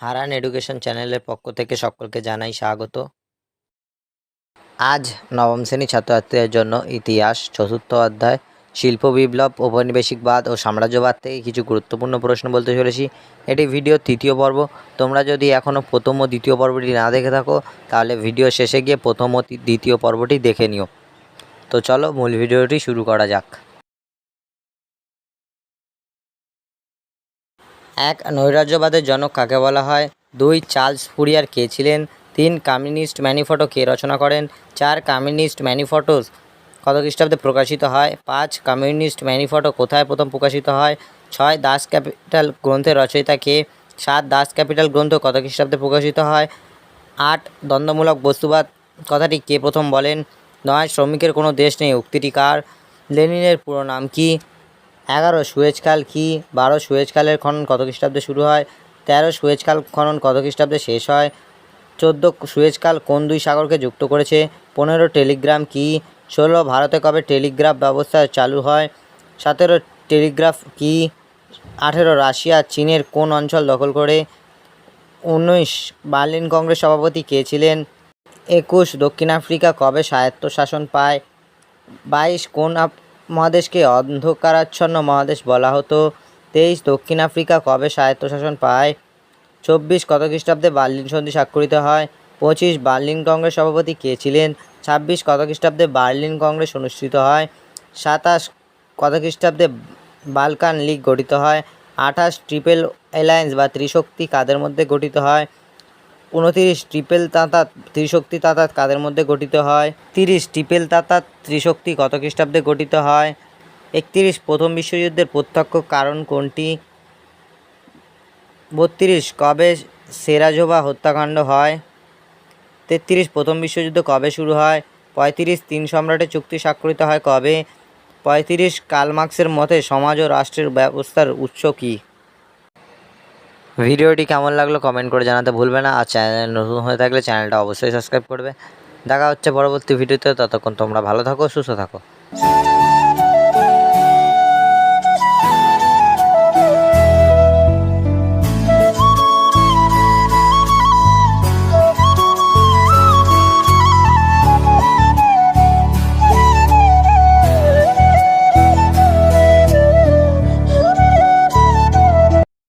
হারান education চ্যানেলের পক্ষ থেকে সকলকে জানাই স্বাগত। আজ নবম শ্রেণি ছাত্রছাত্রীদের জন্য ইতিহাস, চতুর্থ অধ্যায়, শিল্প, বিপ্লব, ঔপনিবেশিকবাদ ও সাম্রাজ্যবাদ থেকে কিছু গুরুত্বপূর্ণ প্রশ্ন বলতে চলেছি। এটি ভিডিও তৃতীয় পর্ব। তোমরা যদি এখনও প্রথম ও দ্বিতীয় পর্বটি না দেখে থাকো, তাহলে ভিডিও শেষে গিয়ে প্রথম ও দ্বিতীয় পর্বটি দেখে নিও। তো চলো মূল ভিডিওটি শুরু করা যাক। এক নৈরাজ্যবাদের জনক কাকে বলা হয়? দুই, চার্লস ফুরিয়ার কে ছিলেন? তিন, কমিউনিস্ট ম্যানিফটো কে রচনা করেন? চার, কমিউনিস্ট ম্যানিফটোস কত খ্রিস্টাব্দে প্রকাশিত হয়? পাঁচ, কমিউনিস্ট ম্যানিফটো কোথায় প্রথম প্রকাশিত হয়? ছয়, দাস ক্যাপিটাল গ্রন্থের রচয়িতা কে? সাত, দাস ক্যাপিটাল গ্রন্থ কত খ্রিস্টাব্দে প্রকাশিত হয়? আট, দ্বন্দ্বমূলক বস্তুবাদ কথাটি কে প্রথম বলেন? নয়, শ্রমিকের কোনো দেশ নেই। উক্তিটি কার? লেনিনের পুরো নাম কি? এগারো সুয়েজকাল কি, বারো সুয়েজকালের খনন কত খ্রিস্টাব্দে শুরু হয়, তেরো সুয়েজকাল খনন কত খ্রিস্টাব্দে শেষ হয়, চোদ্দ সুয়েজকাল কোন দুই সাগরকে যুক্ত করেছে, পনেরো টেলিগ্রাম কি, ষোলো ভারতে কবে টেলিগ্রাফ ব্যবস্থা চালু হয়, সতেরো টেলিগ্রাফ কি, আঠেরো রাশিয়া, চীনের কোন অঞ্চল দখল করে, উনিশ বার্লিন কংগ্রেস সভাপতি কে ছিলেন, একুশ দক্ষিণ আফ্রিকা কবে স্বায়ত্তশাসন পায়, বাইশ কোন মহাদেশকে অন্ধকারাচ্ছন্ন মহাদেশ বলা হতো। তেইশ দক্ষিণ আফ্রিকা কবে স্বায়ত্তশাসন পায়? চব্বিশ কত খ্রিস্টাব্দে বার্লিন সন্ধি স্বাক্ষরিত হয়? পঁচিশ বার্লিন কংগ্রেস সভাপতি কে ছিলেন? ছাব্বিশ কত খ্রিস্টাব্দে বার্লিন কংগ্রেস অনুষ্ঠিত হয়? সাতাশ কত খ্রিস্টাব্দে বালকান লীগ গঠিত হয়? আঠাশ ট্রিপল অ্যালায়েন্স বা ত্রিশক্তি কাদের মধ্যে গঠিত হয়? উনতিরিশ ট্রিপল তাঁতাত ত্রিশক্তি তাঁতাত কাদের মধ্যে গঠিত হয়? তিরিশ ট্রিপল তাঁতাত ত্রিশক্তি কত খ্রিস্টাব্দে গঠিত হয়? একত্রিশ প্রথম বিশ্বযুদ্ধের প্রত্যক্ষ কারণ কোনটি? বত্রিশ কবে সেরাজোভা হত্যাকাণ্ড হয়? তেত্রিশ প্রথম বিশ্বযুদ্ধ কবে শুরু হয়? পঁয়ত্রিশ তিন সম্রাটের চুক্তি স্বাক্ষরিত হয় কবে? পঁয়ত্রিশ কালমার্ক্সের মতে সমাজ ও রাষ্ট্রের ব্যবস্থার উৎস কী? ভিডিওটি কেমন লাগল কমেন্ট করে জানাতে ভুলবে না, আর চ্যানেল নতুন হয়ে থাকলে চ্যানেলটা অবশ্যই সাবস্ক্রাইব করবে। দেখা হচ্ছে পরবর্তী ভিডিওতে, ততক্ষণ তোমরা ভালো থাকো, সুস্থ থাকো।